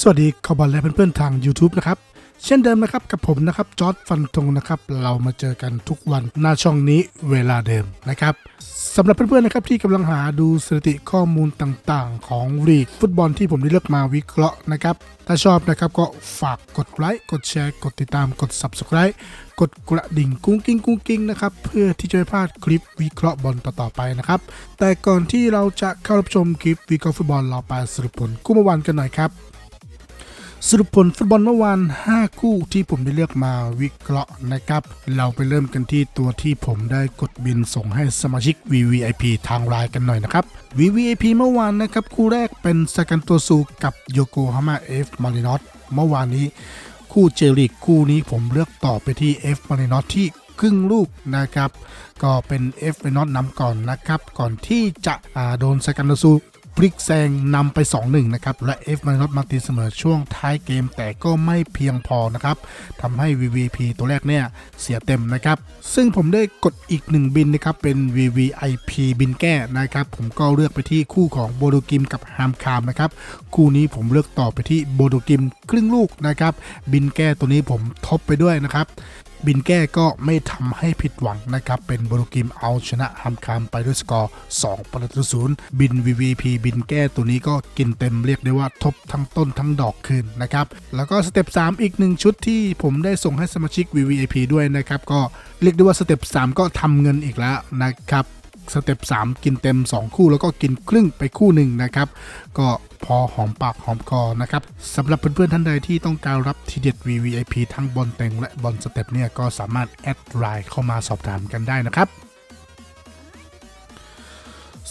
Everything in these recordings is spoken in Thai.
สวัสดีขอบอลและเพื่อนๆทาง YouTube นะครับ เช่นเดิมนะครับกับผมนะครับจอร์ดฟันธงนะครับ เรามาเจอกันทุกวันหน้าช่องนี้เวลาเดิมนะครับสำหรับเพื่อนๆนะครับที่กำลังหาดูสถิติข้อมูลต่างๆ ของลีกฟุตบอลที่ผมได้เลือกมาวิเคราะห์นะครับ ถ้าชอบนะครับก็ฝากกดไลค์กดแชร์ กดติดตามกด Subscribe กดกระดิ่งกุ้งกิ้งกุ้งกิ้งนะครับเพื่อที่จะไม่พลาดคลิปวิเคราะห์บอลต่อๆไปนะครับ แต่ก่อนที่เราจะเข้ารับชมคลิปวิเคราะห์ฟุตบอลเราไปสรุปผลคู่เมื่อวานกันหน่อยครับ สรุปผลฟุตบอลเมื่อวาน 5 คู่ที่ผมได้เลือกมาวิเคราะห์นะครับ เราไปเริ่มกันที่ตัวที่ผมได้กดบินส่งให้สมาชิก VVIP ทางไลน์กันหน่อยนะครับ VVIP เมื่อวานนะครับ คู่แรกเป็นสกันตัวซูกับโยโกฮาม่าเอฟมารินอสเมื่อวานนี้ คู่เจลิกคู่นี้ผมเลือกต่อไปที่ F มารินอสที่ครึ่งลูกนะครับ ก็เป็น F มารินอสนำก่อนนะครับ ก่อนที่จะโดนสกันตัวซู พลิกแซงนำไป 2-1 นะครับ และ F มานอตมาตีเสมอช่วงท้ายเกมแต่ก็ไม่เพียงพอนะครับทำให้ VVP ตัวแรกเนี่ยเสียเต็มนะครับ ซึ่งผมได้กดอีก 1 บินนะครับ เป็น VVIP บินแก้นะครับ ผมก็เลือกไปที่คู่ของโบโดกิมกับฮามคามนะครับ คู่นี้ผมเลือกต่อไปที่โบโดกิมครึ่งลูกนะครับ บินแก้ตัวนี้ผมทบไปด้วยนะครับบินแก้ก็ไม่ทำให้ผิดหวังนะครับ เป็นบรูกิมเอาชนะฮัมคามไปด้วยสกอร์ 2 ประตูศูนย์บิน VVP บินแก้ตัวนี้ก็กินเต็มเรียกได้ว่าทบทั้งต้นทั้งดอกคืนนะครับ แล้วก็สเต็ป 3 อีกหนึ่งชุดที่ผมได้ส่งให้สมาชิก VVIP ด้วยนะครับ ก็เรียกได้ว่าสเต็ป 3 ก็ทำเงินอีกแล้วนะครับสเต็ป3กินเต็ม 2 คู่แล้วก็กินครึ่งไปคู่หนึ่งนะครับ ก็ พอหอมปากหอมคอนะครับสำหรับเพื่อนๆท่านใดที่ต้องการรับทีเด็ด VVIP ทั้งบอลเต็งและบอลสเต็ปเนี่ยก็สามารถแอดไลน์เข้ามาสอบถามกันได้นะครับ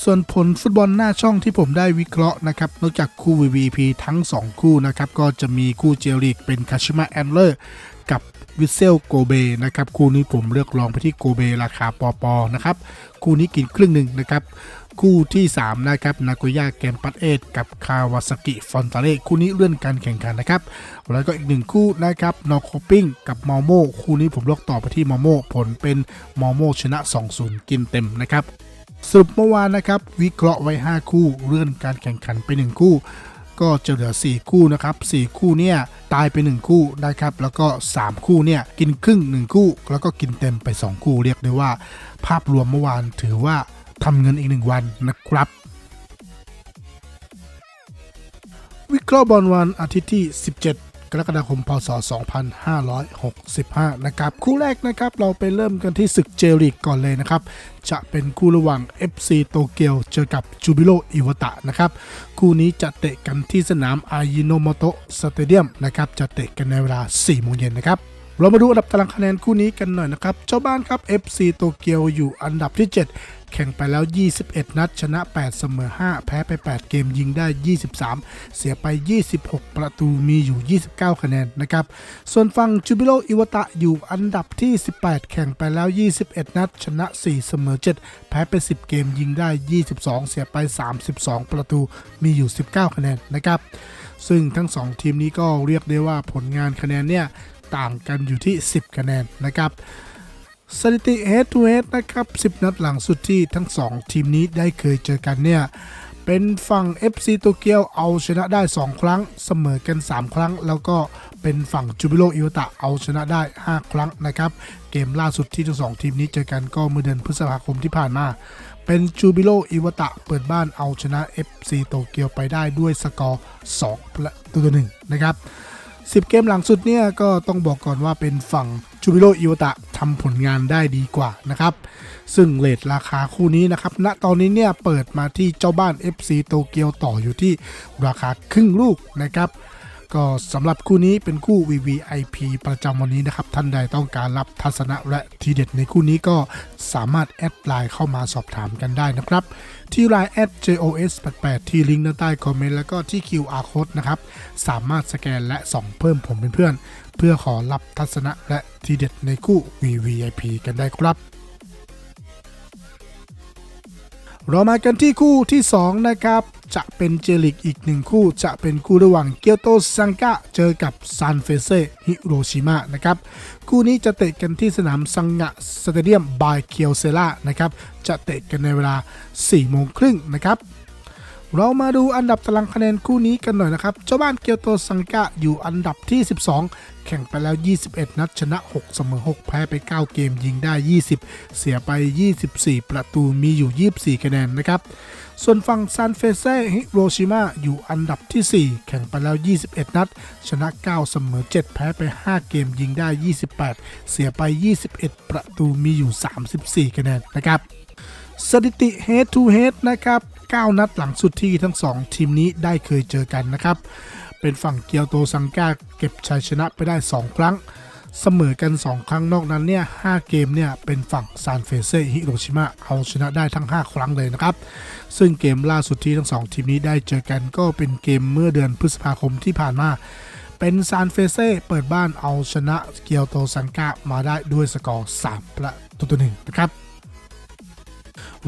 ส่วนผลฟุตบอลหน้าช่องที่ผมได้วิเคราะห์นะครับ นอกจากคู่ VVP ทั้ง 2 คู่นะครับ ก็จะมีคู่เจลีกเป็นคาชิมะแอนเลอร์กับวิเซลโกเบนะครับ คู่นี้ผมเลือกลองไปที่โกเบราคาปอปอนะครับ คู่นี้กินครึ่งหนึ่งนะครับ คู่ที่ 3 นะครับนาโกย่าแกมปัตเอทกับคาวาซากิฟอนตาเล่คู่นี้เลื่อนการแข่งขันนะครับ แล้วก็อีกหนึ่งคู่นะครับนอโคปิ้งกับมอโมคู่นี้ผมเลือกต่อไปที่มอโมผลเป็นมอโมชนะ 2-0 กินเต็มนะครับสรุปเมื่อวานนะครับ วิเคราะห์ไว้ 5 คู่เลื่อนการแข่งขันไป 1 คู่ ก็จะเหลือ 4 คู่นะครับ4คู่เนี่ยตายไป 1 คู่นะครับแล้วก็ 3 คู่เนี่ยกินครึ่ง 1 คู่ แล้วก็กินเต็มไป 2 คู่เรียกได้ว่า ภาพรวมเมื่อวานถือว่า ทำเงินอีก1วันนะครับ วิเคราะห์บอลวันอาทิตย์ที่ 17 กรกฎาคมพศ 2565 นะครับ คู่แรกนะครับเราไปเริ่มกันที่ศึกเจลิกก่อนเลยนะครับ จะเป็นคู่ระหว่าง FC โตเกียวเจอกับจูบิโ o อิวตะนะครับ คู่นี้จะเตะกันที่สนามอายิโนโมโตะสเตเดียมนะครับ จะเตะกันในเวลา4โมงเย็นนะครับเรามาดูอันดับตารางคะแนนคู่นี้กันหน่อยนะครับ เจ้าบ้านครับ FC โตเกียวอยู่อันดับที่ 7 แข่งไปแล้ว 21 นัด ชนะ 8 เสมอ 5 แพ้ไป 8 เกมยิงได้ 23 เสียไป 26 ประตูมีอยู่ 29 คะแนนนะครับ ส่วนฝั่งจูบิโ o อิวตะอยู่อันดับที่ 18 แข่งไปแล้ว 21 นัด ชนะ 4 เสมอ 7 แพ้ไป 10 เกมยิงได้ 22 เสียไป 32 ประตูมีอยู่ 19 คะแนนนะครับ ซึ่งทั้ง 2 ทีมนี้ก็เรียกได้ว่าผลงานคะแนนเนี่ยต่างกันอยู่ที่ 10 คะแนนนะครับ สถิติ head to head นะครับ 10 นัดหลังสุดที่ทั้ง 2 ทีมนี้ได้เคยเจอกันเนี่ย เป็นฝั่ง FC โตเกียวเอาชนะได้ 2 ครั้ง เสมอกัน 3 ครั้ง แล้วก็เป็นฝั่งจูบิโ o อิวตะเอาชนะได้ 5 ครั้งนะครับ เกมล่าสุดที่ทั้งสองทีมนี้เจอกันก็เมื่อเดือนพฤษภาคมที่ผ่านมาเป็นจูบิโ o อิวตะเปิดบ้านเอาชนะ FC โตเกียวไปได้ด้วยสกอร์2ประตูต่อหนึ่งนะครับ 10 เกมหลังสุดเนี่ยก็ต้องบอกก่อนว่าเป็นฝั่ง จูบิโ o อิวตะทำผลงานได้ดีกว่านะครับ ซึ่งเลทราคาคู่นี้นะครับ ณตอนนี้เนี่ยเปิดมาที่เจ้าบ้าน FC โตเกียวต่ออยู่ที่ราคาครึ่งลูกนะครับก็สำหรับคู่นี้เป็นคู่ VVIP ประจำวันนี้นะครับ ท่านใดต้องการรับทัศนะและทีเด็ดในคู่นี้ก็สามารถแอดไลน์เข้ามาสอบถามกันได้นะครับ ที่ไลน์ @jos88 ที่ลิงก์ด้านใต้คอมเมนต์แล้วก็ที่ QR code นะครับ สามารถสแกนและส่องเพิ่มผมเป็นเพื่อน เพื่อขอรับทัศนะและทีเด็ดในคู่ VVIP กันได้ครับ เรามากันที่คู่ที่ 2 นะครับ จะเป็นเจลิกอีกหนึ่งคู่ จะเป็นคู่ระหว่างเกียวโตซังกะเจอกับซานเฟเซฮิโรชิมะนะครับ คู่นี้จะเตะกันที่สนามซังงะสเตเดียมบายเคียวเซล่านะครับ จะเตะกันในเวลา 4 โมงครึ่งนะครับ เรามาดูอันดับตารางคะแนนคู่นี้กันหน่อยนะครับ เจ้าบ้านเกียวโตซังกะอยู่อันดับที่ 12 แข่งไปแล้ว 21 นัดชนะ 6 เสมอ 6 แพ้ไป 9 เกมยิงได้ 20 เสียไป 24 ประตูมีอยู่ 24 คะแนนนะครับ ส่วนฝั่งซานเฟเซ่ฮิโรชิมาอยู่อันดับที่ 4 แข่งไปแล้ว 21 นัด ชนะ 9 เสมอ 7 แพ้ไป 5 เกมยิงได้ 28 เสียไป 21 ประตูมีอยู่ 34 คะแนนนะครับสถิติ head to head นะครับ 9 นัดหลังสุดที่ทั้ง 2 ทีมนี้ได้เคยเจอกันนะครับ เป็นฝั่งเกียวโตซังกาเก็บชัยชนะไปได้ 2 ครั้ง เสมอกัน 2 ครั้งนอกนั้นเนี่ย5เกมเนี่ยเป็นฝั่งซานเฟเซ่ฮิโรชิมะเอาชนะได้ทั้ง 5 ครั้งเลยนะครับ ซึ่งเกมล่าสุดที่ทั้ง 2 ทีมนี้ได้เจอกันก็เป็นเกมเมื่อเดือนพฤษภาคมที่ผ่านมาเป็นซานเฟเซ่เปิดบ้านเอาชนะเกียวโตซังกามาได้ด้วยสกอร์ 3 ประตูต่อหนึ่งนะครับ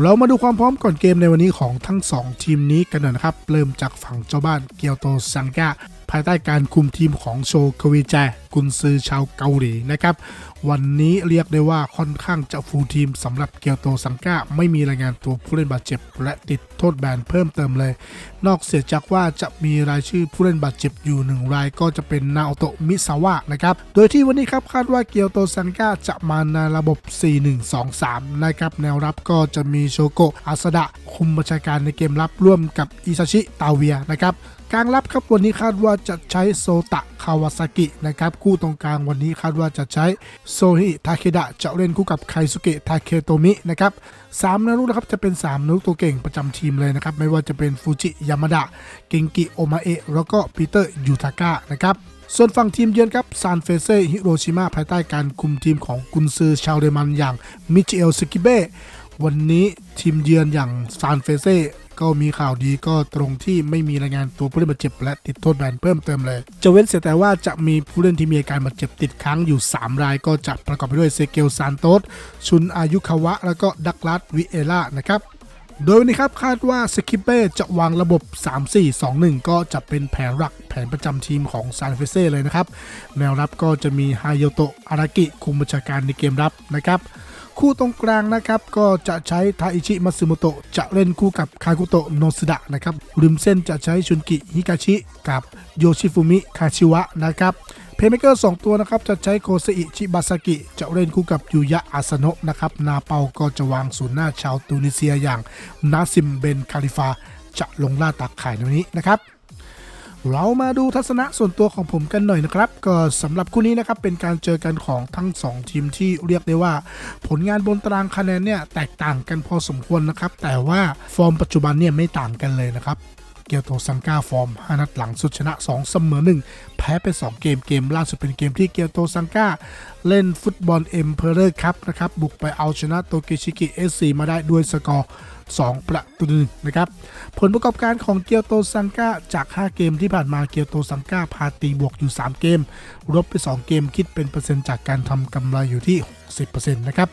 เรามาดูความพร้อมก่อนเกมในวันนี้ของทั้ง 2 ทีมนี้กันหน่อยนะครับ เริ่มจากฝั่งเจ้าบ้านเกียวโตซังกา ภายใต้การคุมทีมของโชควิแจกุนซือชาวเกาหลีนะครับวันนี้เรียกได้ว่าค่อนข้างจะฟูลทีมสำหรับเกียวโตซังกาไม่มีรายงานตัวผู้เล่นบาดเจ็บ และติดโทษแบนเพิ่มเติมเลย นอกเสียจากว่าจะมีรายชื่อผู้เล่นบาดเจ็บอยู่หนึ่งรายก็จะเป็นนาโอโตมิซาวะนะครับโดยที่วันนี้ครับคาดว่าเกียวโตซังกาจะมาในระบบ 4-1-2-3 นะครับแนวรับก็จะมีโชโกะอาสดะคุมบัญชาการในเกมรับร่วมกับอิซาชิตาเวียนะครับ กลางรับครับวันนี้คาดว่าจะใช้โซตะคาวาซากินะครับคู่ตรงกลางวันนี้คาดว่าจะใช้โซฮิทาเคดะจะเล่นคู่กับไคสุเกะทาเคโตมินะครับสามนักรุกนะครับจะเป็น3นักรุกตัวเก่งประจำทีมเลยนะครับไม่ว่าจะเป็นฟูจิยามาดะเกงกิโอมาเอะแล้วก็ปีเตอร์ยูทากะนะครับส่วนฝั่งทีมเยือนครับซานเฟเซ่ฮิโรชิมาภายใต้การคุมทีมของกุนซือชาวเยอรมันอย่างมิเชลสกิเบ้วันนี้ทีมเยือนอย่างซานเฟเซ่ ก็มีข่าวดีก็ตรงที่ไม่มีรายงานตัวผู้เล่นบาดเจ็บและติดโทษแบนเพิ่มเติมเลย จะเว้นเสียแต่ว่าจะมีผู้เล่นที่มีอาการบาดเจ็บติดค้างอยู่ 3 รายก็จะประกอบไปด้วยเซเกลซานโตสชุนอายุคาวะ แล้วก็ดักลัสวิเอล่านะครับโดยวันนี้ครับคาดว่าสกิปเป้จะวางระบบ 3-4-2-1 ก็จะเป็นแผนหลักแผนประจำทีมของซานเฟเซ่เลยนะครับ แนวรับก็จะมีฮายโตะอารากิคุมบัญชาการในเกมรับนะครับ คู่ตรงกลางนะครับ ก็จะใช้ทาอิชิมัตสึโมโตะจะเล่นคู่กับคากุโตะโนซึดะนะครับริมเส้นจะใช้ชุนกิฮิกาชิกับโยชิฟุมิคาชิวะนะครับเพย์เมเกอร์2ตัวนะครับจะใช้โคเซอิชิบาซากิจะเล่นคู่กับยูยะอาสโนะนะครับนาเปาก็จะวางศูนย์หน้าชาวตูนิเซียอย่างนาซิมเบนคาลิฟาจะลงล่าตักไข่ในวันนี้นะครับ เรามาดูทัศนะส่วนตัวของผมกันหน่อยนะครับ ก็สำหรับคู่นี้นะครับเป็นการเจอกันของทั้ง 2 ทีมที่เรียกได้ว่า ผลงานบนตารางคะแนนเนี่ยแตกต่างกันพอสมควรนะครับ แต่ว่าฟอร์มปัจจุบันเนี่ยไม่ต่างกันเลยนะครับเกียวโตซังกาฟอร์ม 5 นัดหลังสุดชนะ 2 เสมอ 1 แพ้ไป 2 เกม เกมล่าสุดเป็นเกมที่เกียวโตซังกาเล่นฟุตบอลเอ็มเพอเรอร์ครับนะครับ บุกไปเอาชนะโตเกชิกิเอสมาได้ด้วยสกอร์ 2 ประตูหนึ่งนะครับ ผลประกอบการของเกียวโตซังกาจาก 5 เกมที่ผ่านมาเกียวโตซังกาพาตีบวกอยู่ 3 เกมลบไป 2 เกมคิดเป็นเปอร์เซ็นต์จากการทำกำไรอยู่ที่ 60%นะครับ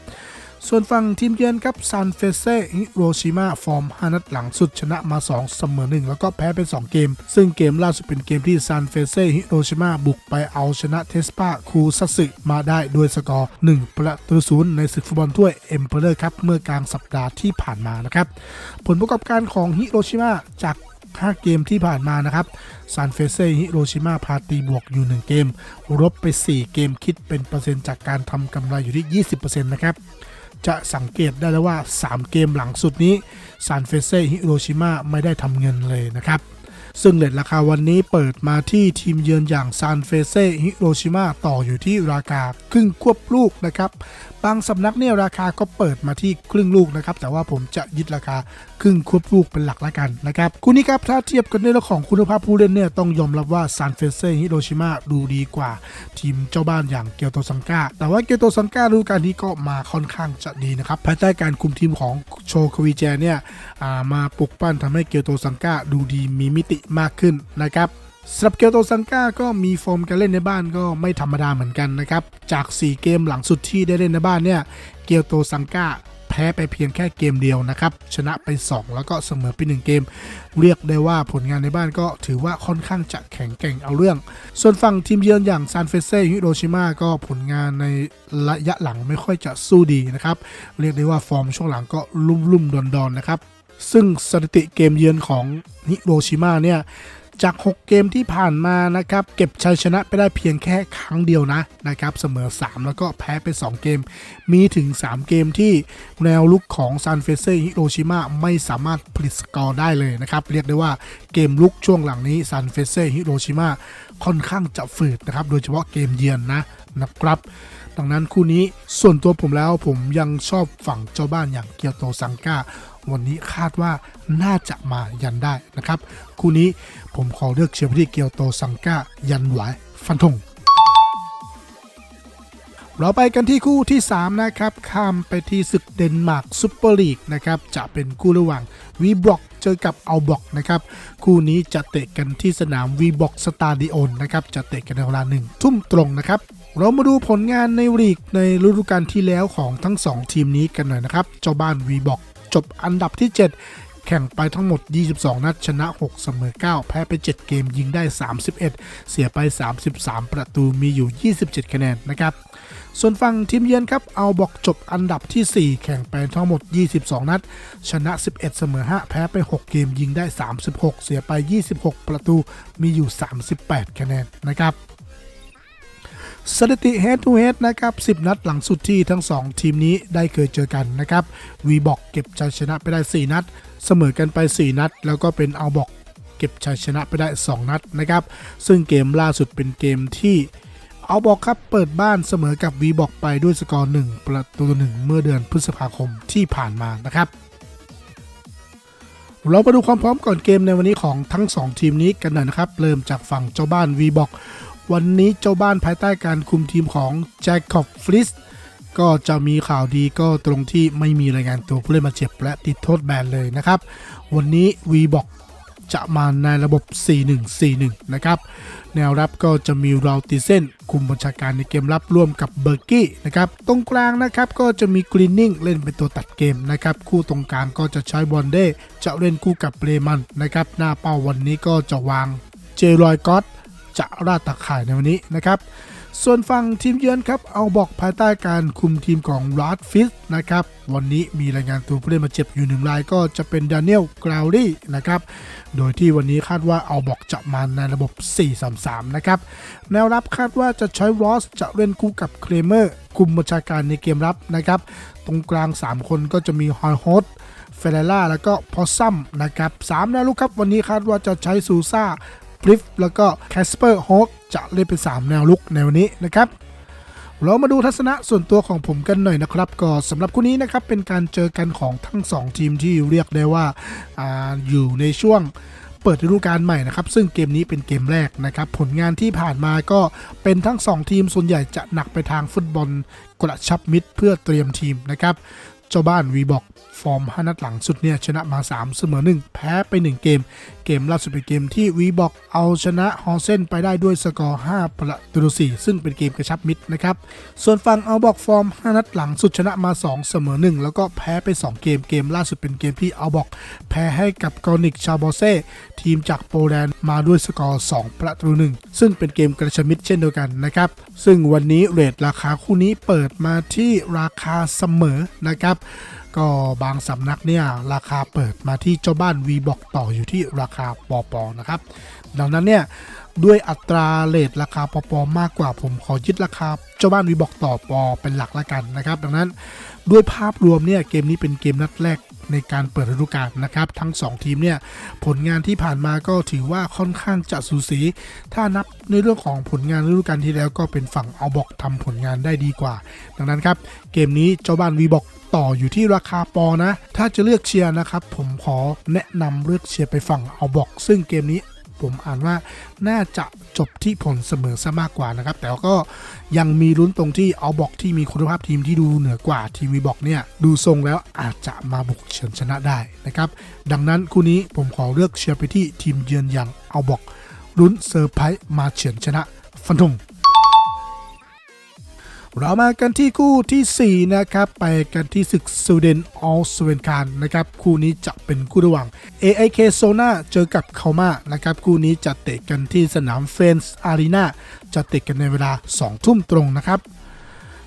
ส่วนฝั่งทีมเยือนครับซานเฟเซฮิโรชิมาฟอร์ม5นัดหลังสุดชนะมา 2 เสมอ 1 แล้วก็แพ้ไป2เกม ซึ่งเกมล่าสุดเป็นเกมที่ซานเฟเซฮิโรชิมาบุกไปเอาชนะเทสปาคูซัสึมาได้ด้วยสกอร์ 1 ประตูศูนย์ในศึกฟุตบอลถ้วยเอ็มเพอเรอร์ครับเมื่อกลางสัปดาห์ที่ผ่านมานะครับผลประกอบการของฮิโรชิมาจาก5 เกมที่ผ่านมานะครับซานเฟเซ่ฮิโรชิมาพาตีบวกอยู่ 1 เกมลบไป 4 เกมคิดเป็นเปอร์เซ็นต์จากการทำกำไรอยู่ที่ 20%นะครับ จะสังเกตได้แล้วว่า 3 เกมหลังสุดนี้ซานเฟเซ่ฮิโรชิมาไม่ได้ทำเงินเลยนะครับ ซึ่งเลทราคาวันนี้เปิดมาที่ทีมเยือนอย่างซานเฟเซ่ฮิโรชิมาต่ออยู่ที่ราคาครึ่งควบลูกนะครับ บางสำนักเนี่ยราคาก็เปิดมาที่ครึ่งลูกนะครับ แต่ว่าผมจะยึดราคา ครึ่งควบลูกเป็นหลักละกันนะครับคู่นี้ครับถ้าเทียบกันในเรื่องของคุณภาพผู้เล่นเนี่ยต้องยอมรับว่าซานเฟเซ่ฮิโรชิมาดูดีกว่า ทีมเจ้าบ้านอย่างเกียวโตซังกาแต่ว่าเกียวโตซังกาฤดูกาลนี้ก็มาค่อนข้างจะดีนะครับภายใต้การคุมทีมของโชควิแจเนี่ยามาปลุกปั้นทำให้เกียวโตซังกาดูดีมีมิติมากขึ้นนะครับสำหรับเกียวโตซังกาก็มีฟอร์มการเล่นในบ้านก็ไม่ธรรมดาเหมือนกันนะครับ จาก 4 เกมหลังสุดที่ได้เล่นในบ้านเนี่ย เกียวโตซังกา แพ้ไปเพียงแค่เกมเดียวนะครับ ชนะไป 2 แล้วก็เสมอไป 1 เกม เรียกได้ว่าผลงานในบ้านก็ถือว่าค่อนข้างจะแข็งแกร่งเอาเรื่อง ส่วนฝั่งทีมเยือนอย่างซานเฟเซ่ฮิโรชิมาก็ผลงานในระยะหลังไม่ค่อยจะสู้ดีนะครับ เรียกได้ว่าฟอร์มช่วงหลังก็ลุ่มๆดอนๆนะครับซึ่งสถิติเกมเยือนของฮิโรชิมาเนี่ย จาก 6 เกมที่ผ่านมานะครับเก็บชัยชนะไปได้เพียงแค่ครั้งเดียวนะนะครับเสมอ 3 แล้วก็แพ้ไป 2 เกม มีถึง 3 เกมที่แนวลุกของซานเฟเซฮิโรชิมาไม่สามารถผลิตสกอร์ได้เลยนะครับเรียกได้ว่าเกมลุกช่วงหลังนี้ซานเฟเซฮิโรชิมาค่อนข้างจะฝืดนะครับโดยเฉพาะเกมเยือนนะนะครับดังนั้นคู่นี้ส่วนตัวผมแล้วผมยังชอบฝั่งเจ้าบ้านอย่างเกียวโตซังกา วันนี้คาดว่าน่าจะมายันได้นะครับ คู่นี้ผมขอเลือกเชียร์ไปที่เกียวโตซังก้ายันไหวฟันธงเราไปกันที่คู่ที่ 3 นะครับ ข้ามไปที่ศึกเดนมาร์กซูเปอร์ลีกนะครับ จะเป็นคู่ระหว่างวีบล็อกเจอกับเอาบ็อกนะครับ คู่นี้จะเตะกันที่สนามวีบ็อกสตาดิโอนนะครับ จะเตะกันในเวลาหนึ่งทุ่มตรงนะครับ เรามาดูผลงานในลีกในฤดูกาลที่แล้วของทั้ง 2 ทีมนี้กันหน่อยนะครับ เจ้าบ้านวีบ็อก จบอันดับที่ 7 แข่งไปทั้งหมด 22 นัดชนะ 6 เสมอ 9 แพ้ไป 7 เกมยิงได้ 31 เสียไป 33 ประตูมีอยู่ 27 คะแนนนะครับส่วนฝั่งทีมเยือนครับ เอาบอกจบอันดับที่ 4 แข่งไปทั้งหมด 22 นัด ชนะ 11 เสมอ 5 แพ้ไป 6 เกมยิงได้ 36 เสียไป 26 ประตูมีอยู่ 38 คะแนนนะครับ สถิติ head to head นะครับ 10 นัดหลังสุดที่ทั้ง 2 ทีมนี้ได้เคยเจอกันนะครับวีบอกเก็บชัยชนะไปได้ 4 นัด เสมอกันไป 4 นัด แล้วก็เป็นเอาบอกเก็บชัยชนะไปได้ 2 นัดนะครับ ซึ่งเกมล่าสุดเป็นเกมที่เอาบอกครับเปิดบ้านเสมอกับวีบอกไปด้วยสกอร์ 1 ประตูต่อหนึ่งเมื่อเดือนพฤษภาคมที่ผ่านมานะครับ เรามาดูความพร้อมก่อนเกมในวันนี้ของทั้ง 2 ทีมนี้กันหน่อยนะครับ เริ่มจากฝั่งเจ้าบ้านวีบอก วันนี้เจ้าบ้านภายใต้การคุมทีมของแจ็คคอบฟลิสก็จะมีข่าวดีก็ตรงที่ไม่มีรายงานตัวผู้เล่นมาเจ็บและติดโทษแบนเลยนะครับ วันนี้วีบอกจะมาในระบบ 4-1-4-1 นะครับ แนวรับก็จะมีราติเซนคุมบัญชาการในเกมรับร่วมกับเบอร์กี้นะครับ ตรงกลางนะครับก็จะมีกรีนนิ่งเล่นเป็นตัวตัดเกมนะครับ คู่ตรงกลางก็จะใช้บอลเด้จะเล่นคู่กับเรมันนะครับ หน้าเป้าวันนี้ก็จะวางเจรอยกอต จะราดตะข่ายในวันนี้นะครับ ส่วนฝั่งทีมเยือนครับ เอาบอกภายใต้การคุมทีมของรัดฟิสนะครับ วันนี้มีรายงานตัวผู้เล่นมาเจ็บอยู่หนึ่งรายก็จะเป็นดานิเอลกราวดี้นะครับ โดยที่วันนี้คาดว่าเอาบอกจะมาในระบบ 4-3-3 นะครับ แนวรับคาดว่าจะใช้รอสจะเล่นคู่กับเคลเมอร์คุมบัญชาการในเกมรับนะครับ ตรงกลาง 3 คนก็จะมีฮอยโฮสเฟเรล่าแล้วก็พอซัมนะครับสามแนวลุกครับวันนี้คาดว่าจะใช้ซูซ่า บริฟแล้วก็แคสเปอร์โฮกจะเล่นเป็น 3 แนวลุกในวันนี้นะครับเรามาดูทัศนะส่วนตัวของผมกันหน่อยนะครับ ก็สำหรับคู่นี้นะครับเป็นการเจอกันของทั้ง 2 ทีมที่เรียกได้ว่าอาอยู่ในช่วงเปิดฤดูกาลใหม่นะครับ ซึ่งเกมนี้เป็นเกมแรกนะครับ ผลงานที่ผ่านมาก็เป็นทั้ง 2 ทีมส่วนใหญ่จะหนักไปทางฟุตบอลกระชับมิตรเพื่อเตรียมทีมนะครับ เจ้าบ้านวีบอก ฟอร์ม5นัดหลังสุดเนี่ยชนะมา 3 เสมอ 1 แพ้ไป 1 เกม เกมล่าสุดเป็นเกมที่วีบอกเอาชนะฮอเซนไปได้ด้วยสกอร์ 5 ประตูต่อ4ซึ่งเป็นเกมกระชับมิตรนะครับ ส่วนฝั่งเอาบอกฟอร์ม 5 นัดหลังสุดชนะมา 2 เสมอ 1 แล้วก็แพ้ไป 2 เกม เกมล่าสุดเป็นเกมที่เอาบอก แพ้ให้กับกอนิกชาโบเซ่ทีมจากโปแลนด์มาด้วยสกอร์ 2 ประตูหนึ่งซึ่งเป็นเกมกระชับมิตรเช่นเดียวกันนะครับ ซึ่งวันนี้เรทราคาคู่นี้เปิดมาที่ราคาเสมอนะครับ ก็บางสำนักเนี่ยราคาเปิดมาที่เจ้าบ้าน V บอกต่ออยู่ที่ราคาปอปอนะครับ ดังนั้นเนี่ยด้วยอัตราเลทราคาปอปอมากกว่าผมขอยึดราคาเจ้าบ้าน V บอกต่อปอเป็นหลักละกันนะครับ ดังนั้น ด้วยภาพรวมเนี่ยเกมนี้เป็นเกมนัดแรกในการเปิดฤดูกาลนะครับ ทั้ง 2 ทีมเนี่ยผลงานที่ผ่านมาก็ถือว่าค่อนข้างจะสูสี ถ้านับในเรื่องของผลงานฤดูกาลที่แล้วก็เป็นฝั่งเอาบอกทำผลงานได้ดีกว่า ดังนั้นครับ เกมนี้เจ้าบ้านวีบอกต่ออยู่ที่ราคาปอนะ ถ้าจะเลือกเชียร์นะครับ ผมขอแนะนำเลือกเชียร์ไปฝั่งเอาบอก ซึ่งเกมนี้ ผมอ่านว่าน่าจะจบที่ผลเสมอซะมากกว่านะครับ แต่ก็ยังมีลุ้นตรงที่เอาบอกที่มีคุณภาพทีมที่ดูเหนือกว่าทีมวีบอกเนี่ย ดูทรงแล้วอาจจะมาบุกเฉือนชนะได้นะครับ ดังนั้นคู่นี้ผมขอเลือกเชียร์ไปที่ทีมเยือนอย่างเอาบอกลุ้นเซอร์ไพรส์มาเฉือนชนะฟันธง เรามากันที่คู่ทีสี่ 4 นะครับ ไปกันที่ศึกซูเดนออลสเวนคานนะครับ คู่นี้จะเป็นคู่ระหว่าง AIK โซนาเจอกับเขามานะครับ คู่นี้จะเตะกันที่สนามเฟนส์อารีนาจะเตะกันในเวลา 2 ทุ่มตรงนะครับ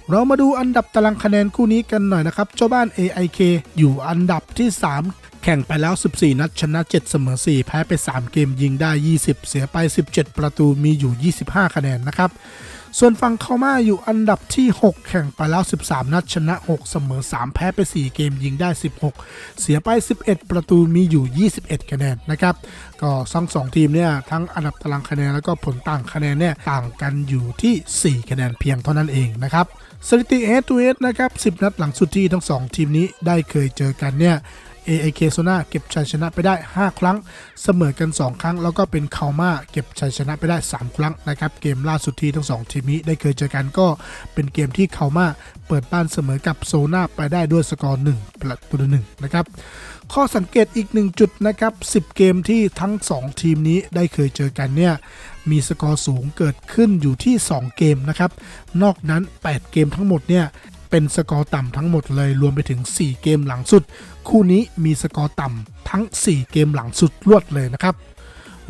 เรามาดูอันดับตารางคะแนนคู่นี้กันหน่อยนะครับ เจ้าบ้าน AIK อยู่อันดับที่ 3 แข่งไปแล้ว 14 นัดชนะ 7 เสมอ 4 แพ้ไป 3 เกมยิงได้ 20 เสียไป 17 ประตูมีอยู่ 25 คะแนนนะครับ ส่วนฝั่งเข้ามาอยู่อันดับที่ 6 แข่งไปแล้ว 13 นัดชนะ 6 เสมอ 3 แพ้ไป 4 เกมยิงได้ 16 เสียไป 11 ประตูมีอยู่ 21 คะแนนนะครับ ก็ทั้งสองทีมเนี่ยทั้งอันดับตารางคะแนนแล้วก็ผลต่างคะแนนเนี่ยต่างกันอยู่ที่ 4 คะแนนเพียงเท่านั้นเองนะครับสถิติ head to head นะครับ 10 นัดหลังสุดที่ทั้ง 2 ทีมนี้ได้เคยเจอกันเนี่ย AAK โซนาเก็บชัยชนะไปได้ 5 ครั้ง เสมอกัน 2 ครั้ง แล้วก็เป็นคามาเก็บชัยชนะไปได้ 3 ครั้งนะครับเกมล่าสุดที่ทั้ง 2 ทีมนี้ได้เคยเจอกันก็เป็นเกมที่คามาเปิดบ้านเสมอกับโซนาไปได้ด้วยสกอร์1ประตูต่อหนึ่งนะครับข้อสังเกตอีก 1 จุดนะครับ 10 เกมที่ทั้ง 2 ทีมนี้ได้เคยเจอกันเนี่ยมีสกอร์สูงเกิดขึ้นอยู่ที่ 2 เกมนะครับ นอกนั้น 8 เกมทั้งหมดเนี่ยเป็นสกอร์ต่ำทั้งหมดเลยรวมไปถึง 4 เกมหลังสุด คู่นี้มีสกอร์ต่ำทั้ง 4 เกมหลังสุดรวดเลยนะครับ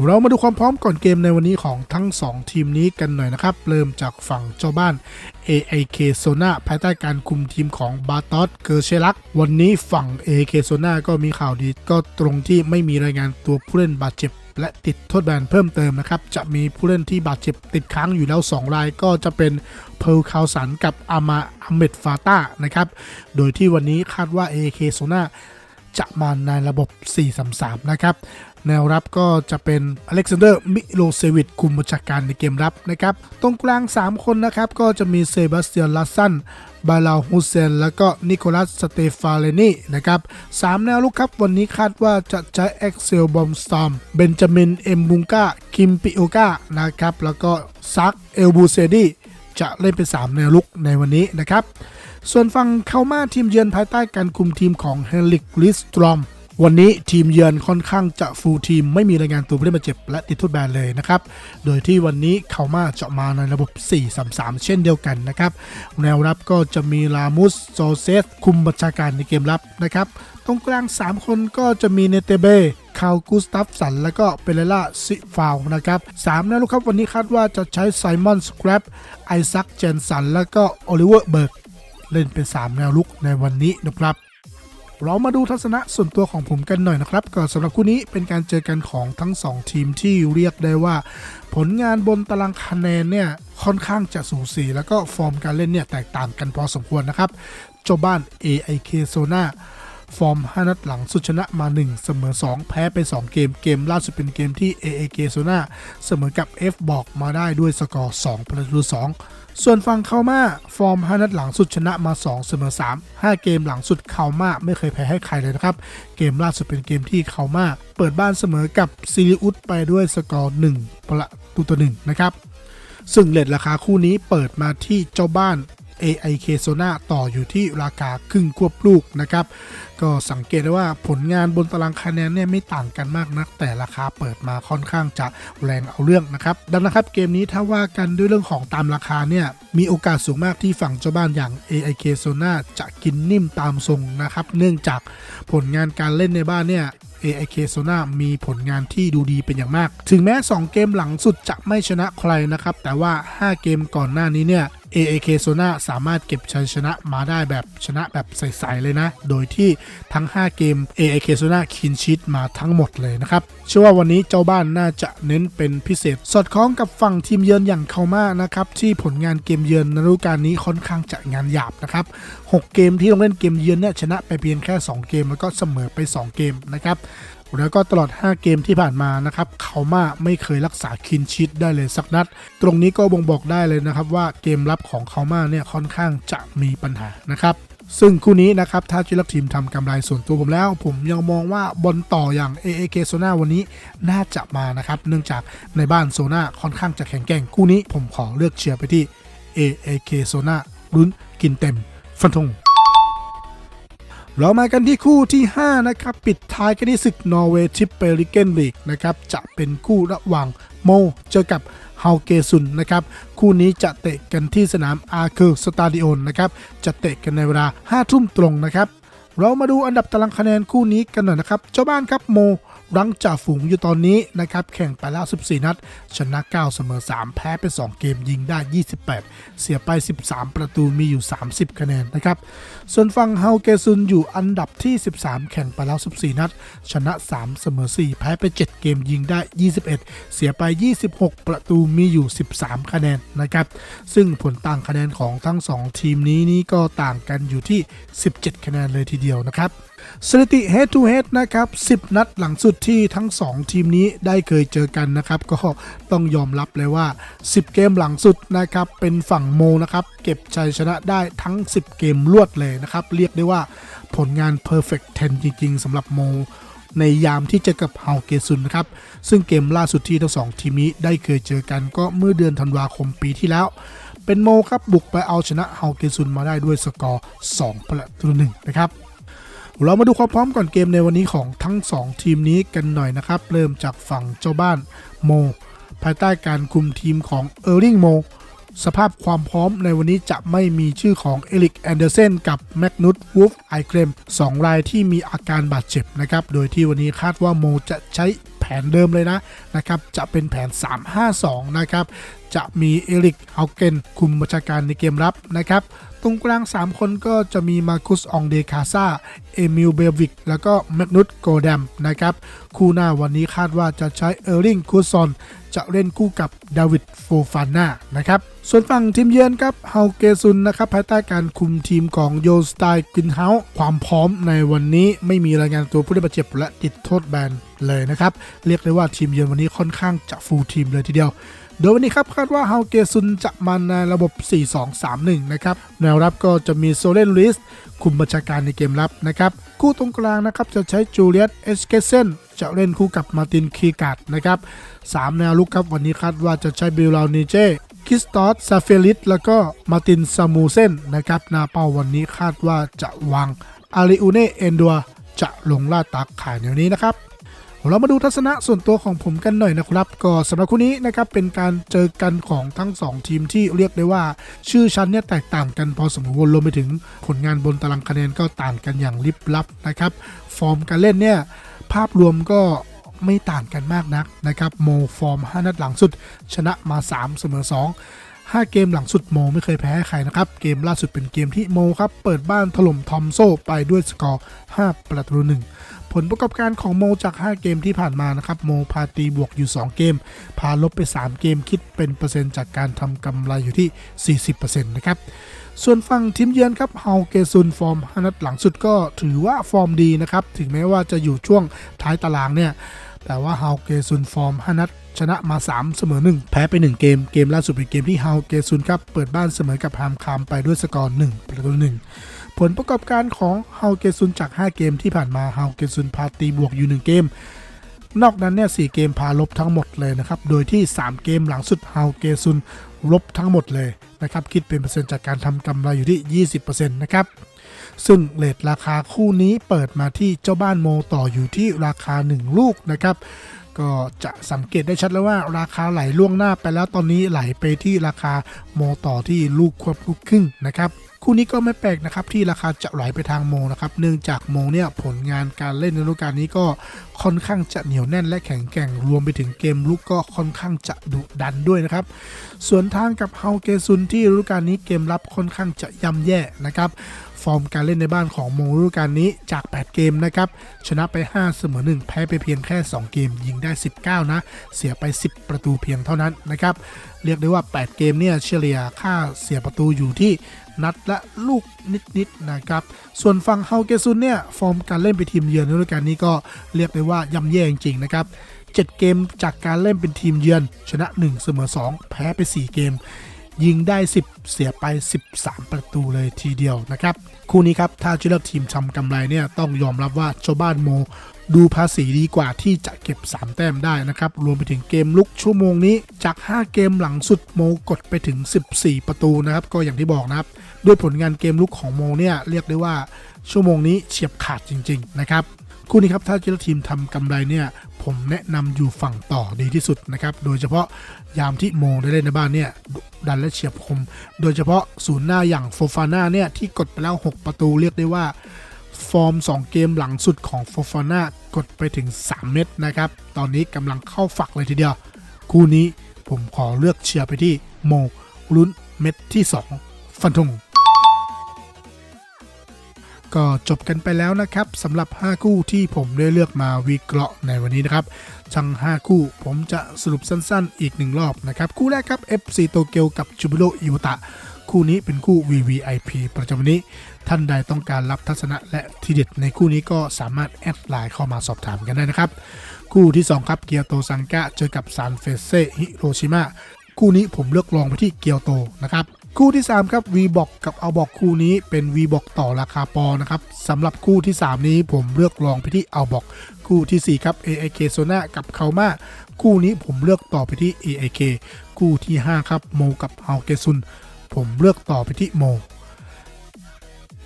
เรามาดูความพร้อมก่อนเกมในวันนี้ของทั้ง 2 ทีมนี้กันหน่อยนะครับ เริ่มจากฝั่งเจ้าบ้าน AIK s o n a ภายใต้การคุมทีมของบาตอสเกอร์เชลัก วันนี้ฝั่ง AIK s o n a ก็มีข่าวดีก็ตรงที่ไม่มีรายงานตัวผู้เล่นบาดเจ็บและติดโทษแบนเพิ่มเติมนะครับ จะมีผู้เล่นที่บาดเจ็บติดค้างอยู่แล้ว 2 รายก็จะเป็น เพร์ลคาวสันกับอามาอัมเมดฟาตานะครับ โดยที่วันนี้คาดว่า AK s o n a จะมาในระบบ 4-3-3 นะครับ แนวรับก็จะเป็นอเล็กซานเดอร์ มิโลเซวิชคุมบัญชาการในเกมรับนะครับ ตรงกลาง 3 คนนะครับ ก็จะมีเซบาสเตียนลัสซัน บาลาฮุเซน แล้วก็นิโคลัส สเตฟาเลนีนะครับสามแนวลุกครับ วันนี้คาดว่าจะใช้เอ็กเซลบอมสตอม เบนจามิน เอ็มบุงกาคิมปิโอกานะครับ แล้วก็ซัก เอลบูเซดี จะเล่นเป็น 3 แนวลุกในวันนี้นะครับ ส่วนฝั่งเข้ามาทีมเยือนภายใต้การคุมทีมของเฮนริกลิสตรอมวันนี้ทีมเยือนค่อนข้างจะฟูลทีม ไม่มีรายงานตัวผู้เล่นบาดเจ็บและติดโทษแบนเลยนะครับ โดยที่วันนี้เขามาจะมาในระบบ 4-3-3 เช่นเดียวกันนะครับ แนวรับก็จะมีลามุสโซเซสคุมบัญชาการในเกมรับนะครับ ตรงกลาง 3 คนก็จะมีเนเตเบคาลกูสตัฟสัน และก็เปเรล่าซิฟาวนะครับ3แนวลุกครับวันนี้คาดว่าจะใช้ไซมอนสแครปไอซักเจนสัน และก็โอลิเวอร์เบิร์กเล่นเป็น 3 แนวลุกในวันนี้นะครับเรามาดูทัศนะส่วนตัวของผมกันหน่อยนะครับก็สำหรับคู่นี้เป็นการเจอกันของทั้ง 2 ทีมที่เรียกได้ว่า ผลงานบนตารางคะแนนเนี่ยค่อนข้างจะสูสี แล้วก็ฟอร์มการเล่นเนี่ยแตกต่างกันพอสมควรนะครับเจ้าบ้าน AIK s o n a ฟอร์ม 5 นัดหลังสุดชนะมา 1 เสมอ 2 แพ้ไป 2 เกม เกมล่าสุดเป็นเกมที่ AAK s o n a เสมอกับ F บอกมาได้ด้วยสกอร์ 2 ประตู 2 ส่วนฝั่งเข้ามาฟอร์ม 5 นัดหลังสุดชนะมา 2 เสมอ 3 5 เกมหลังสุดเข้ามาไม่เคยแพ้ให้ใครเลยนะครับ เกมล่าสุดเป็นเกมที่เข้ามาเปิดบ้านเสมอกับซิลิอุสไปด้วยสกอร์ 1 ประตูต่อ1นะครับซึ่งเลทราคาคู่นี้เปิดมาที่เจ้าบ้าน AIK s o n a ต่ออยู่ที่ราคาครึ่งควบลูกนะครับ ก็สังเกตได้ว่าผลงานบนตารางคะแนนเนี่ยไม่ต่างกันมากนัก แต่ราคาเปิดมาค่อนข้างจะแรงเอาเรื่องนะครับ ดังนะครับเกมนี้ถ้าว่ากันด้วยเรื่องของตามราคาเนี่ยมีโอกาสสูงมากที่ฝั่งเจ้าบ้านอย่าง AIK s o n a จะกินนิ่มตามทรงนะครับ เนื่องจากผลงานการเล่นในบ้านเนี่ย AIK s o n a มีผลงานที่ดูดีเป็นอย่างมาก ถึงแม้ 2 เกมหลังสุดจะไม่ชนะใครนะครับ แต่ว่า 5 เกมก่อนหน้านี้เนี่ย AAK s o n a สามารถเก็บชัยชนะมาได้แบบชนะแบบใสๆเลยนะ โดยที่ทั้ง 5 เกม AAK s o n a คินชิตมาทั้งหมดเลยนะครับ เชื่อว่าวันนี้เจ้าบ้านน่าจะเน้นเป็นพิเศษ สอดคล้องกับฝั่งทีมเยือนอย่างเขามานะครับ ที่ผลงานเกมเยือนในฤดูกาลนี้ค่อนข้างจะงานหยาบนะครับ 6 เกมที่ลงเล่นเกมเยือนเนี่ยชนะไปเพียงแค่ 2 เกมแล้วก็เสมอไป 2 เกมนะครับ แล้วก็ตลอด 5 เกมที่ผ่านมานะครับเขามาไม่เคยรักษาคินชิตได้เลยสักนัด ตรงนี้ก็บ่งบอกได้เลยนะครับว่าเกมรับของเขามาเนี่ยค่อนข้างจะมีปัญหานะครับซึ่งคู่นี้นะครับถ้าจิรักทีมทำกำไรส่วนตัวผมแล้ว ผมยังมองว่าบอลต่ออย่าง AAK โซนาวันนี้น่าจะมานะครับ เนื่องจากในบ้านโซนาค่อนข้างจะแข็งแกร่งคู่นี้ผมขอเลือกเชียร์ไปที่ AAK โซนาลุ้นกินเต็มฟันธง เรามากันที่คู่ที่ 5 นะครับ ปิดท้ายกันที่ศึกนอร์เวย์ทิปเปริเกนลีกนะครับจะเป็นคู่ระหว่างโมเจอกับเฮาเกซุนนะครับคู่นี้จะเตะกันที่สนามอาร์เคิลสตาดิโอนนะครับจะเตะกันในเวลา5ทุ่มตรงนะครับ เรามาดูอันดับตารางคะแนนคู่นี้กันหน่อยนะครับ เจ้าบ้านครับโม รั้งจ่าฝูงอยู่ตอนนี้นะครับแข่งไปแล้ว 14 นัด ชนะ 9 เสมอ 3 แพ้ไป 2 เกมยิงได้ 28 เสียไป 13 ประตูมีอยู่ 30 คะแนนนะครับ ส่วนฝั่งเฮาเกซุนอยู่อันดับที่ 13 แข่งไปแล้ว 14 นัด ชนะ 3 เสมอ 4 แพ้ไป 7 เกมยิงได้ 21 เสียไป 26 ประตูมีอยู่ 13 คะแนนนะครับซึ่งผลต่างคะแนนของทั้ง 2 ทีมนี้นี่ก็ต่างกันอยู่ที่ 17 คะแนนเลยทีเดียวนะครับ สถิติ head to head นะครับ 10 นัดหลังสุดที่ทั้ง 2 ทีมนี้ได้เคยเจอกันนะครับ ก็ต้องยอมรับเลยว่า 10 เกมหลังสุดนะครับ เป็นฝั่งโมนะครับ เก็บชัยชนะได้ทั้ง 10 เกมรวดเลยนะครับ เรียกได้ว่าผลงาน perfect 10 จริง ๆสำหรับโมในยามที่เจอกับเฮาเกซุนนะครับ ซึ่งเกมล่าสุดที่ทั้งสองทีมนี้ได้เคยเจอกันก็เมื่อเดือนธันวาคมปีที่แล้ว เป็นโมครับบุกไปเอาชนะเฮาเกซุนมาได้ด้วยสกอร์ 2 ประตูหนึ่งนะครับ เรามาดูความพร้อมก่อนเกมในวันนี้ของทั้ง 2 ทีมนี้กันหน่อยนะครับ เริ่มจากฝั่งเจ้าบ้านโม ภายใต้การคุมทีมของเออร์ลิงโมสภาพความพร้อมในวันนี้จะไม่มีชื่อของเอลิกแอนเดอร์เซนกับแมกนุสวูฟไอเครมสองรายที่มีอาการบาดเจ็บนะครับ โดยที่วันนี้คาดว่าโมจะใช้ แผนเดิมเลยนะนะครับจะเป็นแผน 3-5-2 นะครับจะมีเอริกเฮาเกนคุมบัญชาการในเกมรับนะครับตรงกลาง 3 คนก็จะมีมาคุสอองเดคาซาเอมิลเบลวิก แล้วก็แมกนุตโกแดมนะครับคู่หน้าวันนี้คาดว่าจะใช้เออร์ลิงคูซอนจะเล่นคู่กับดาวิดโฟฟาน่านะครับส่วนฝั่งทีมเยือนครับเฮาเกซุนนะครับภายใต้การคุมทีมของโยสไตกินเฮาความพร้อมในวันนี้ไม่มีรายงานตัวผู้ได้บาดเจ็บและติดโทษแบนเลยนะครับ เรียกได้ว่าทีมเยือนวันนี้ค่อนข้างจะฟูลทีมเลยทีเดียว โดยวันนี้ครับคาดว่าเฮาเกซุนจะมาในระบบ 4-2-3-1 นะครับแนวรับก็จะมีโซเลนลิสคุมบัญชาการในเกมรับนะครับคู่ตรงกลางนะครับจะใช้จูเลียตเอสเกเซนจะเล่นคู่กับมาตินคีการ์ดนะครับสามแนวลุกครับวันนี้คาดว่าจะใช้บิลลาวนิเจคริสตอสซาเฟลิสแล้วก็มาตินซามูเซนนะครับนาเป้าวันนี้คาดว่าจะวางอาริอุเน่เอนดัวจะลงล่าตักขายแนวนี้นะครับ เรามาดูทัศนะส่วนตัวของผมกันหน่อยนะครับ ก็สำหรับคู่นี้นะครับเป็นการเจอกันของทั้ง 2 ทีมที่เรียกได้ว่า ชื่อชั้นเนี่ยแตกต่างกันพอสมควรรวมไปถึงผลงานบนตารางคะแนนก็ต่างกันอย่างลิบลับนะครับ ฟอร์มการเล่นเนี่ยภาพรวมก็ไม่ต่างกันมากนักนะครับโมฟอร์ม 5 นัดหลังสุด ชนะมา 3 เสมอ 2 5 เกมหลังสุดโมไม่เคยแพ้ใครนะครับ เกมล่าสุดเป็นเกมที่โมครับ เปิดบ้านถล่มทอมโซไปด้วยสกอร์ 5 ประตูหนึ่ง ผลประกอบการของโมจาก 5 เกมที่ผ่านมานะครับโมพาตีบวกอยู่ 2 เกม พาลบไป 3 เกมคิดเป็นเปอร์เซ็นต์จากการทำกำไรอยู่ที่ 40%นะครับส่วนฝั่งทีมเยือนครับเฮาเกซุนฟอร์ม5นัดหลังสุดก็ถือว่าฟอร์มดีนะครับถึงแม้ว่าจะอยู่ช่วงท้ายตารางเนี่ยแต่ว่าเฮาเกซุนฟอร์ม5นัดชนะมา 3 เสมอ 1 แพ้ไป 1 เกม เกมล่าสุดเป็นเกมที่เฮาเกซุนครับเปิดบ้านเสมอกับฮามคามไปด้วยสกอร์1ประตูหนึ่ง ผลประกอบการของเฮาเกซุนจาก 5 เกมที่ผ่านมาเฮาเกซุนพาตีบวกอยู่ 1 เกม นอกนั้นเนี่ย4เกมพาลบทั้งหมดเลยนะครับ โดยที่ 3 เกมหลังสุดเฮาเกซุนลบทั้งหมดเลยนะครับ คิดเป็นเปอร์เซ็นต์จากการทำกำไรอยู่ที่ 20%นะครับซึ่งเลทราคาคู่นี้เปิดมาที่เจ้าบ้านโมต่ออยู่ที่ราคา 1 ลูกนะครับ ก็จะสังเกตได้ชัดแล้วว่าราคาไหลล่วงหน้าไปแล้วตอนนี้ไหลไปที่ราคาโมต่อที่ลูกควบลูกครึ่งนะครับ คู่นี้ก็ไม่แปลกนะครับที่ราคาจะไหลไปทางโมนะครับเนื่องจากโมเนี่ยผลงานการเล่นในฤดูกาลนี้ก็ค่อนข้างจะเหนียวแน่นและแข็งแกร่งรวมไปถึงเกมลุกก็ค่อนข้างจะดุดันด้วยนะครับส่วนทางกับเฮาเกซุนที่ฤดูกาลนี้เกมรับค่อนข้างจะย่ำแย่นะครับฟอร์มการเล่นในบ้านของโมฤดูกาลนี้จาก 8 เกมนะครับชนะไป 5 เสมอ 1 แพ้ไปเพียงแค่ 2 เกม ยิงได้ 19 นะ เสียไป 10 ประตูเพียงเท่านั้นนะครับเรียกได้ว่า 8 เกมเนี่ยเฉลี่ยค่าเสียประตูอยู่ที่ นัดละลูกนิดๆนะครับ ส่วนฝั่งเฮาเกซุนเนี่ยฟอร์มการเล่นเป็นทีมเยือนในฤดูกาลนี้ก็เรียกได้ว่าย่ำแย่จริงๆนะครับ7 เกมจากการเล่นเป็นทีมเยือน ชนะ 1 เสมอ 2 แพ้ไป 4 เกม ยิงได้ 10 เสียไป 13 ประตูเลยทีเดียวนะครับ คู่นี้ครับ ถ้าจะเลือกทีมทำกำไรเนี่ยต้องยอมรับว่าเจ้าบ้านโม ดูภาษีดีกว่าที่จะเก็บ 3 แต้มได้นะครับ รวมไปถึงเกมลุกชั่วโมงนี้จาก 5 เกมหลังสุดโมกดไปถึง 14 ประตูนะครับ ก็อย่างที่บอกนะครับ ด้วยผลงานเกมลุกของโมเนี่ยเรียกได้ว่าชั่วโมงนี้เฉียบขาดจริง ๆ นะครับคู่นี้ครับถ้าเลือกทีมทำกำไรเนี่ยผมแนะนำอยู่ฝั่งต่อดีที่สุดนะครับโดยเฉพาะยามที่โมได้เล่นในบ้านเนี่ยดันและเฉียบคม โดยเฉพาะศูนย์หน้าอย่างโฟฟาน่าเนี่ยที่กดไปแล้ว 6 ประตูเรียกได้ว่า ฟอร์ม 2 เกมหลังสุดของโฟฟาน่ากดไปถึง 3 เม็ดนะครับตอนนี้กำลังเข้าฝักเลยทีเดียว คู่นี้ผมขอเลือกเชียร์ไปที่โมลุ้นเม็ดที่ 2 ฟันธง ก็จบกันไปแล้วนะครับสำหรับ 5 คู่ที่ผมได้เลือกมาวิเคราะห์ในวันนี้นะครับทั้ง 5 คู่ผมจะสรุปสั้นๆ อีกหนึ่งรอบนะครับ คู่แรกครับ FC โตเกียวกับจูบิโรอิวตะ คู่นี้เป็นคู่ VVIP ประจำวันนี้ ท่านใดต้องการรับทัศนะและทีเด็ดในคู่นี้ก็สามารถแอดไลน์เข้ามาสอบถามกันได้นะครับ คู่ที่ 2 ครับเกียวโตซังกะเจอกับซานเฟเซฮิโรชิมะคู่นี้ผมเลือกลองไปที่เกียวโตนะครับ คู่ที่ 3 ครับ V บอกกับเอาบอกคู่นี้เป็น V บอกต่อราคาปอนะครับสำหรับคู่ที่ 3 นี้ผมเลือกลองไปที่เอาบอกคู่ทีสี่4 ครับ AIK โซนากับเขามาคู่นี้ผมเลือกต่อไปที่ AIK คู่ที่ 5 ครับโมกับเฮาเกซุนผมเลือกต่อไปที่โม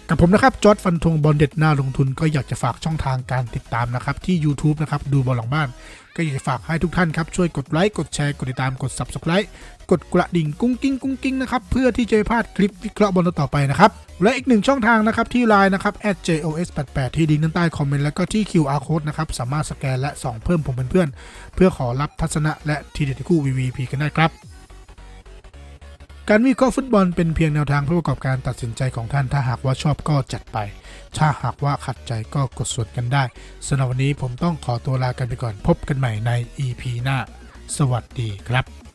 กับผมนะครับจอร์ดฟันธงบอลเด็ดหน้าลงทุนก็อยากจะฝากช่องทางการติดตามนะครับ ที่ YouTube นะครับ ดูบอลหลังบ้าน ก็อยากจะฝากให้ทุกท่านครับ ช่วยกดไลค์ กดแชร์ กดติดตามกด Subscribe กดกระดิ่งกุ้งกิ้งกุ้งกิ้งนะครับเพื่อที่จะไม่พลาดคลิปวิเคราะห์บอลต่อไปนะครับและอีกหนึ่งช่องทางนะครับที่ไลน์นะครับ @jos88 ที่ลิงด้านใต้คอมเมนต์แล้วก็ที่ QR code นะครับสามารถสแกนและส่องเพิ่มผมเป็นเพื่อน เพื่อขอรับทัศนะและทีเด็ดคู่ VVP กันได้ครับการวิเคราะห์ฟุตบอลเป็นเพียงแนวทางเพื่อประกอบการตัดสินใจของท่าน ถ้าหากว่าชอบก็จัดไป ถ้าหากว่าขัดใจก็กดส่วนกันได้สำหรับวันนี้ผมต้องขอตัวลากันไปก่อนพบกันใหม่ใน EP หน้า สวัสดีครับ